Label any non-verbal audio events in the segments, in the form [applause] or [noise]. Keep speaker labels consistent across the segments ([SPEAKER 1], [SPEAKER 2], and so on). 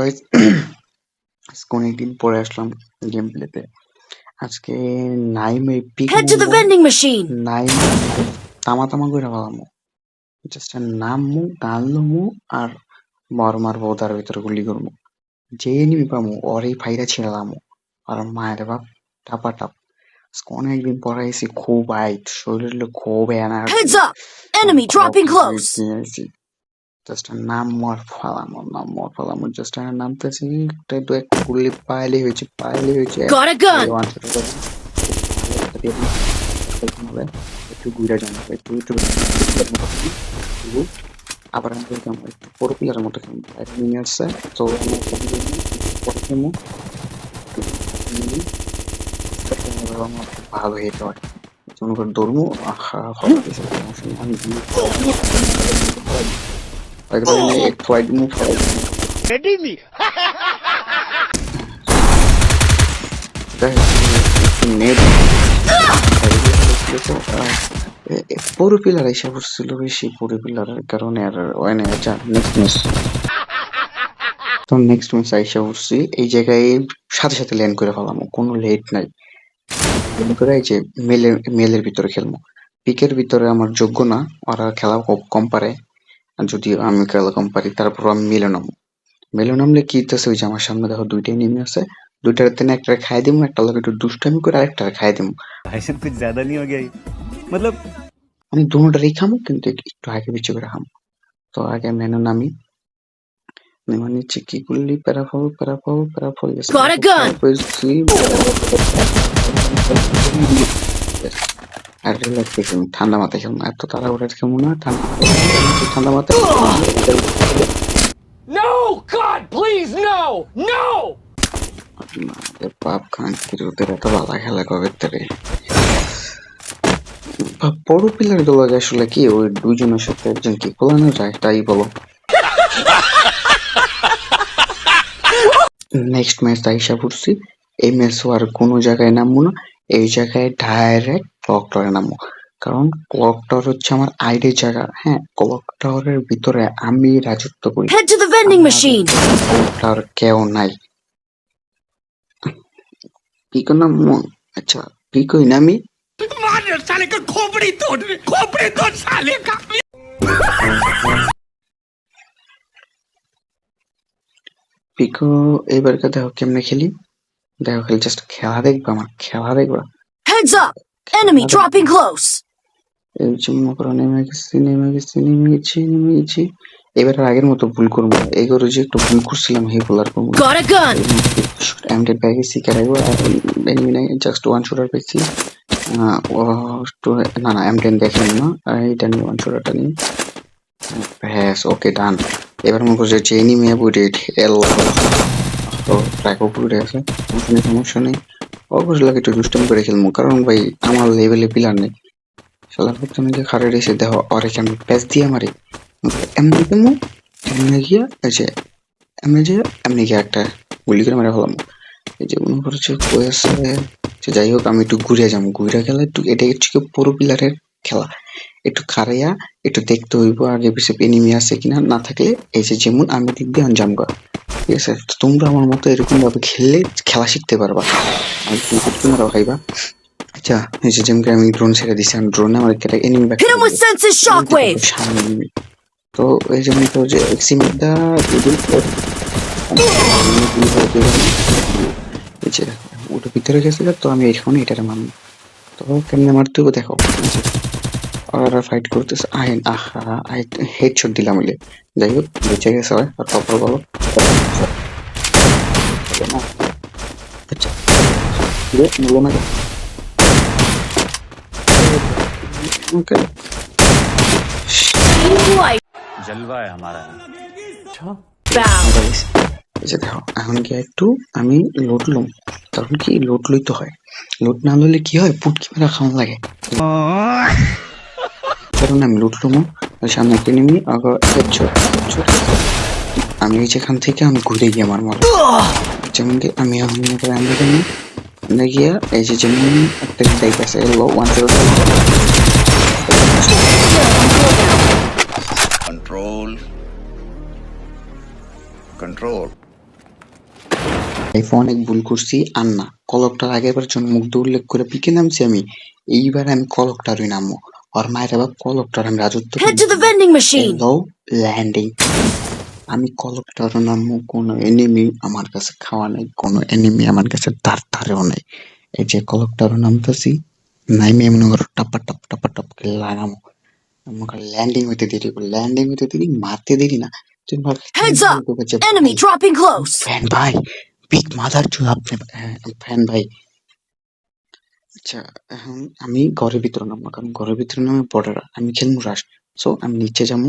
[SPEAKER 1] Guys [clears throat] আজকে অনেকদিন পরে আসলাম গেম প্লেতে আজকে নাইমে pick
[SPEAKER 2] Head to the vending machine.
[SPEAKER 1] Naim তামা তামা করে ভালামু জাস্ট গান লমু আর মর মারবো তার ভিতরে গুলি করব যে এনিমি পামু ওরই ফাইরা ছিঁড়ালামু আর মায়ের বাপ টাপা টাপ। আজকে অনেকদিন পরে এসে খুব আইট শরীরে খুব
[SPEAKER 2] energy! Enemy dropping close.
[SPEAKER 1] Just নাম মর ফালামো নাম মর ফালামো জাস্ট নামতেছি একটা দু একটা গুলি পাইলে হয়েছে পাইলে হয়েছে। একটু ঘুরে একটু একটু আবার আমি একটু প্লেয়ারের মতো খেলব এক আসছে তো আমি পরে খেলব। ভালো হয় মনে করে দৌড়বো আহা ভালো কিছু আমি দিয়ে একবারে আমি এক ফ্লাইট মুভ ফ্লাইট নেট পুরো পিলার এসে পড়ছিল বেশি পুরো পিলারের কারণে আর হয় না আচ্ছা নেক্সট ম্যাচ তো নেক্সট ম্যাচ আইসা পড়ছি এই জায়গায় সাথে সাথে ল্যান্ড করে ফেলাম। কোনো লেট নাই। করে এই যে মেলের মেলের ভিতরে খেলব পিকের ভিতরে আমার যোগ্য না। ওরা খেলা কম পারে। আর যদি আমি খেলা কম পারি তারপর আমি মিলে নামবো মিলে নামলে কি হইতেছে ওই যে আমার সামনে দেখো দুইটাই নেমে আছে দুইটার তেনে একটা খাই দিমু একটা লোক একটু দুষ্টামি করে আরেকটা খাই দিমু
[SPEAKER 3] भाई साहब कुछ ज्यादा नहीं हो गया ये? मतलब
[SPEAKER 1] আমি দুটারই খামো কিন্তু একটু একটু আগে পিছু করে খামো তো আগে মেনু নামি নেমা নিচ্ছি কি করলি প্যারাফল প্যারাফল প্যারাফল
[SPEAKER 2] Got a gun.
[SPEAKER 1] R relax ঠান্ডা মাথায় খেলব এত তাড়াহুড়া খেলব না ঠান্ডা ঠান্ডা মাথায় বাপ খান কিরোদের এত বালা খেলা কবে তারে? বড় পিলারগুলো আসলে কি? ওই দুজনের সাথে একজন কি কোলানো যায়? তাই বলো। [laughs] নেক্সট ম্যাচ আইসা পড়ছি। এই ম্যাচও আর কোনো জায়গায় নামবো না। এই জায়গায় ডাইরেক্ট ক্লক টাওয়ারে নামবো কারণ ক্লক টাওয়ার হচ্ছে আমার আইডি জায়গা। হ্যাঁ ক্লক টাওয়ারের ভিতরে আমি রাজত্ব করি।
[SPEAKER 2] Head to the vending machine
[SPEAKER 1] আর কেউ নাই। পিকো না আচ্ছা পিকোই
[SPEAKER 4] না আমি? কা খোপড়ি তোড় খোপড়ি তোড় কা
[SPEAKER 1] পিকো এবারকার দেখো কেমনে খেলি। দেখো খেলি জাস্ট খেলা দেখবা আমার খেলা দেখবা
[SPEAKER 2] Heads up! Enemy dropping close.
[SPEAKER 1] এই যে মনে করো নেমে গেছি নেমে গেছি নেমে গেছি নেমে গেছি এবার আর আগের মতো ভুল করব। এই করে যে একটু ভুল করছিলাম হে ভুল আর করব না।
[SPEAKER 2] Got a gun.
[SPEAKER 1] আর এনিমি নাই জাস্ট ওয়ান শুটার পেয়েছি না না এমটেন দেখেন না এটা নিয়ে ওয়ান শুটারটা নিয়ে ব্যাস ওকে ডান এবার মনে করছে যে এনিমি বুড়ে এল তো ট্র্যাক উপরে আছে। নেই সমস্যা নেই। অবশ্যই লাগে একটু দুষ্টামি করে খেলব। কারণ ভাই, আমার লেভেলে পিলার নেই। শালার করতে নাকি খারে রেসে দেখো আর এখানে প্যাচ দিয়ে মারি। এমনি কেমন এমনি গিয়া এই যে, এমনি যে, এমনি গিয়ে একটা গুলি করে মেরে ফেলাম এই যে মনে করছে যে যাই হোক, আমি একটু ঘুরে যাব। ঘুরে গেলে একটু, এটা হচ্ছে পুরো পিলারের খেলা। একটু খারাইয়া একটু দেখতে হইব আগে পিছিয়ে এনিমি আছে কিনা না থাকলে এই যে যেমন আমি দিক দিয়ে আঞ্জাম কর। ঠিক আছে? তোমরা আমার মতো এরকম ভাবে খেললে খেলা শিখতে পারবা। আর তোমরাও খাইবা আচ্ছা এই যে যেমন আমি ড্রোন ছেড়ে দিছি আমি ড্রোনে আমার একটা এনিমি ব্যাক। তো এই যে মনে করো যে যে ওটা ভিতরে গেছিল তো আমি এখন এটারে মারলাম তো কেমনে মারতে দেখো। ওরা ফাইট করতেছে। আহা আই হেডশট দিলাম ওইলে। যাই হোক বেঁচে গেছে হয় আর বলো। কি একটু আমি লুটলুম তখন কি লুটলুই তো হয়? লুট না লইলে কি হয়? পুটকি মেরা খাওয়া লাগে। কারণ আমি লোট লুম সামনে একটা নিমি আগে হেডশট হেডশট আমি যেখান থেকে আমি ঘুরে গিয়ে আমার মারো যেমন কি আমি মনে করি আমি এখানে গিয়া এই যে যেমন একটা বাইক আছে লো ওয়ান জিরো
[SPEAKER 5] control. Control.
[SPEAKER 1] লাইফে অনেক ভুল করছি আর না। কলকটার আগেবার জন্য মুগ্ধ উল্লেখ করে পিকে নামছি আমি এইবার আমি কলকটারই নামবো। আর মায়ের আবার কলকটার রাজত্ব
[SPEAKER 2] Head to the vending machine.
[SPEAKER 1] Hello landing আমি কলকটার নামবো কোনো এনিমি আমার কাছে খাওয়া নাই কোনো এনিমি আমার কাছে তার তারেও নাই এই যে কলকটার নামতেছি নাইমে এমন করে টাপা টাপ টাপা টাপ করে লাগামো আমাকে ল্যান্ডিং হইতে দেরি ল্যান্ডিং হইতে দেরি মারতে দেরি না তুমি ভাব
[SPEAKER 2] Heads up! Enemy dropping close.
[SPEAKER 1] Fan ভাই বিগ মাদার চুল আপনি ফ্যান ভাই আচ্ছা এখন আমি ঘরের ভিতরে নামবো কারণ ঘরের ভিতরে নামে বর্ডার আমি খেলব রাশ সো আমি নিচে যাব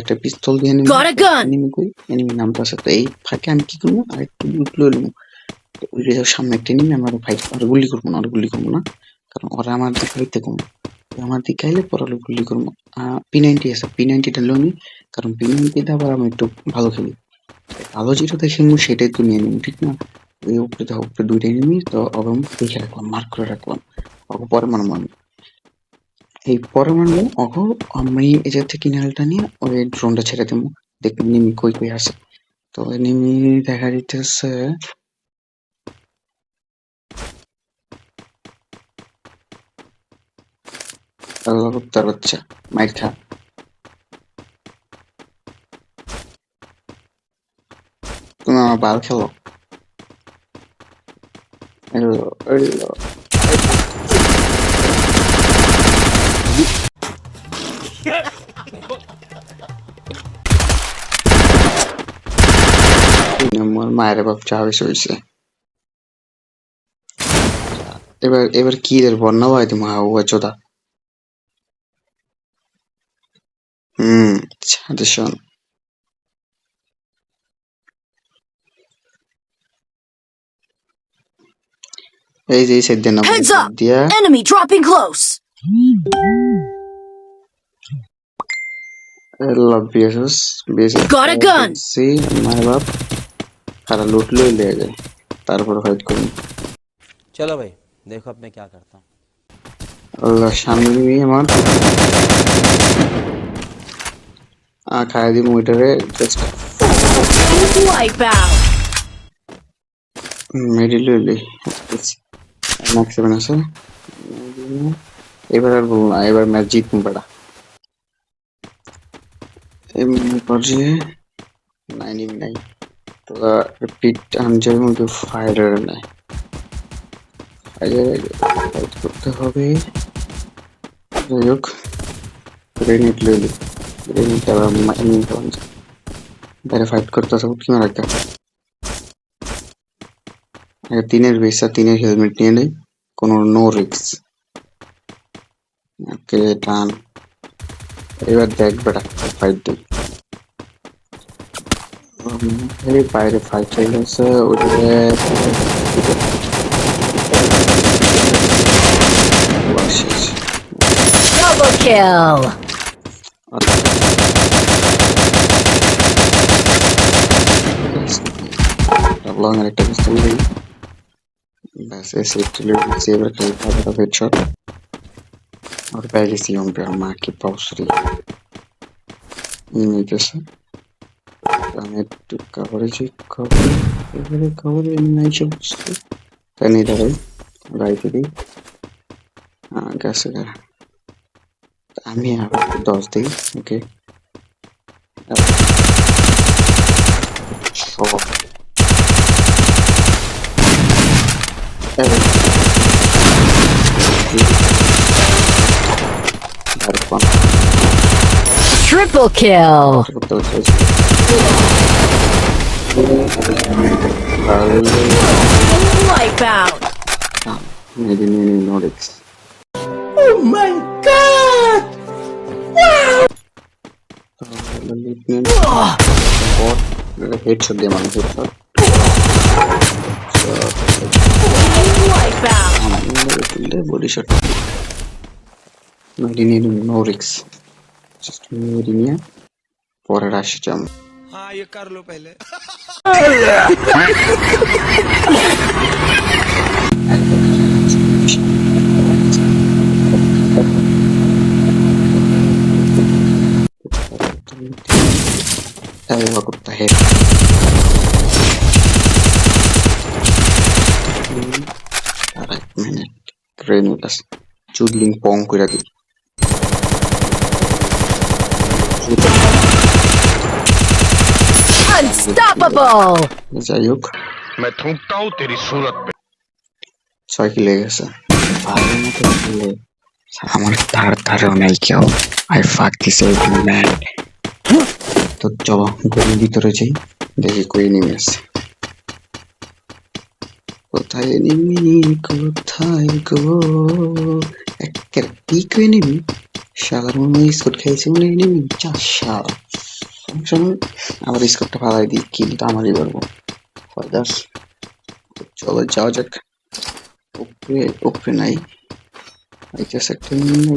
[SPEAKER 1] একটা পিস্তল দিয়ে
[SPEAKER 2] gun.
[SPEAKER 1] এনিমি কই? এনিমি নামটা আছে তো এই ফাঁকে আমি কি করব? আর একটু লুট লয়ে নেব। তো ওই যে সামনে একটা এনিমি আমার ফাইট আর গুলি করব না আর গুলি করব না কারণ ওরা আমার দিকে আইতে কমবো আমার দিকে আইলে পরে গুলি করব। পি নাইনটি আছে পি নাইনটিটা লোনি কারণ পি নাইনটিতে আবার আমি একটু ভালো খেলি। ভালো যেটাতে খেলব সেটাই তো নিয়ে নিবো ঠিক না? ওই উপরে তো উপরে দুইটা এনিমি তো ওকে আমি রাখলাম মার্ক করে রাখলাম। ওকে পরে আমি এই পরে মারবো ওকে আমি এই জায়গা থেকে কিনালটা নিয়ে ওই ড্রোনটা ছেড়ে দেবো। দেখব এনিমি কই কই আসে তো এনিমি দেখা যাইতেছে আল্লাহ কুত্তার বাচ্চা মাইর খা। তুমি আমার বাল খেলো। তিন নম্বর মায়ের বাপ চাবিস হয়েছে এবার এবার কি দের বন্যা ভাই তুমি হাউ চোদা হুম শোন এই যে এই সাইড দিয়ে নামো
[SPEAKER 2] Heads up!
[SPEAKER 1] দিয়া
[SPEAKER 2] Enemy dropping close.
[SPEAKER 1] Love BSS BSS
[SPEAKER 2] Got a gun!
[SPEAKER 1] C মায়ের বাপ তারা লুটলেই লেগে যায় তারপরে ফাইট করুন
[SPEAKER 5] चलो भाई देखो अब मैं क्या करता हूँ
[SPEAKER 1] আল্লাহ সামনে দিবি আমার আহ খাই দিব ওইটারে জাস্ট
[SPEAKER 2] Wipeout.
[SPEAKER 1] মেডিল লইলি ম্যাক্স সেভেন আছে এবার আর বলব না এবার ম্যাচ জিতবো বেড়া এমনি পর্যায়ে নাইন নাই তো রিপিট আনজার মধ্যে ফায়ার নেয় ফাইট করতে হবে যাই হোক গ্রেনেড লইলি গ্রেনেড আবার এমনি বাইরে ফাইট করতে হবে কি মারা একটা আগে তিনের বেসা তিনের হেলমেট নিয়ে নেই কোনো নো রিক্স ওকে ডান এবার দেখ বেটা ফাইট দিই এই বাইরে ফাইট চলছে ওদিকে শেষ
[SPEAKER 2] Double kill.
[SPEAKER 1] লং এর একটা পিস্তল দিই ব্যাস এসে তুলে দিচ্ছি এবার খেলতে হবে তবে হেডশট और पहले से हम पे माँ की पौसरी নিতেছে আমি একটু কভারেজ কভার এবারে কভার নাই সব বুঝতে তাই নিয়ে দাঁড়াই গাড়িতে দিই গেছে গা আমি আবার একটু দশ দিই ওকে
[SPEAKER 2] Triple kill.
[SPEAKER 1] Triple out. I didn't even notice. Oh
[SPEAKER 2] my
[SPEAKER 1] god! Wow! body shot marinade no risk just marine for rush jump
[SPEAKER 4] हाँ ये कर लो पहले
[SPEAKER 1] हुआ कुत्ता है একটা এনিমি আছে চুদলিং পং কইরা দিই
[SPEAKER 2] Unstoppable!
[SPEAKER 1] যাই হোক
[SPEAKER 4] मैं थूकता हूँ तेरी सूरत पे
[SPEAKER 1] ছয় কি লেগে গেছে ভালো মতো খেলে আমার ধার ধারেও নাই কেউ আই ফাক দিস ম্যান তো চলো গলির ভিতরে যাই দেখি কই নেমে আছে কোথায় নেমি কোথায় গো? একটা পিক হয়ে নেমি। শালার মনে হয় স্কুট খাইছে মনে হয় নেমি। চার শালা। সমস্যা নেই। আবার স্কুটটা ফালাই দিই, কিন্তু আমারই পারব। ফাদার চলো যাওয়া যাক। উপরে উপরে নাই। আইতেছে একটা নিয়ে